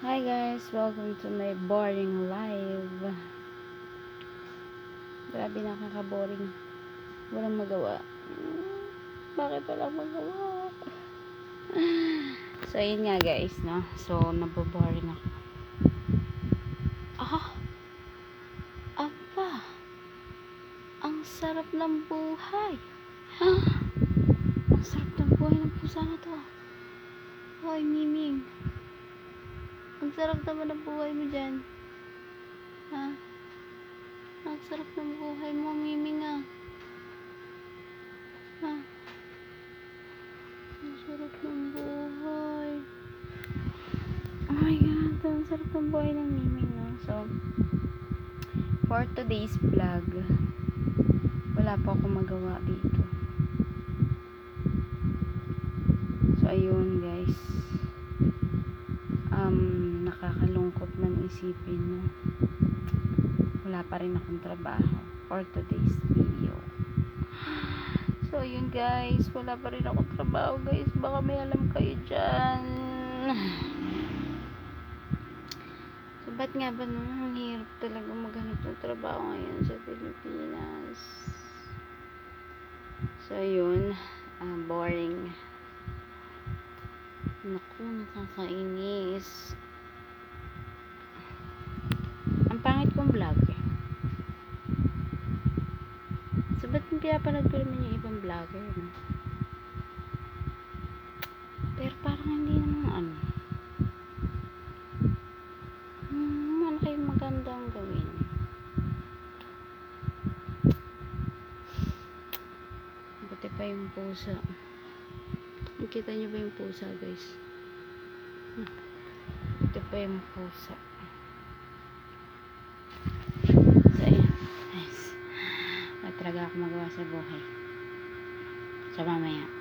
Hi guys, welcome to my boring live. Grabe nakaka-boring. Walang magawa. Bakit walang magawa? So, yun nga guys, no? So, naboboring ako. Ah! Aba! Ang sarap ng buhay! Ang sarap ng buhay ng pusa na to. Hoy, Miming. Ang sarap naman ng buhay mo dyan. Ha? Ang sarap ng buhay mo, Miming ah. Ha? Ang sarap ng buhay. Oh my God, ang sarap ng buhay ng Miming, no? So, for today's vlog, wala pa akong magawa dito. So, ayun guys. Um, nakakalungkot man isipin, no? Wala pa rin akong trabaho for today's video. So, ayun guys. Wala pa rin akong trabaho guys. Baka may alam kayo dyan. So, ba't nga ba no? Ang hirap talaga maghanap ng trabaho ngayon sa Pilipinas. So, ayun. ah, boring. Naku, nakakainis. Ang pangit kong vlog eh. Hindi pinapanood ko naman yung ibang vlogger? Pero parang hindi naman ano. Hmm, ano kayong magandang gawin? Buti pa yung pusa. Nakita niyo ba yung pusa, guys? Hmm. Buti pa yung pusa. So, ayan. Nice. Wala talaga ako magawa sa buhay. So, mamaya.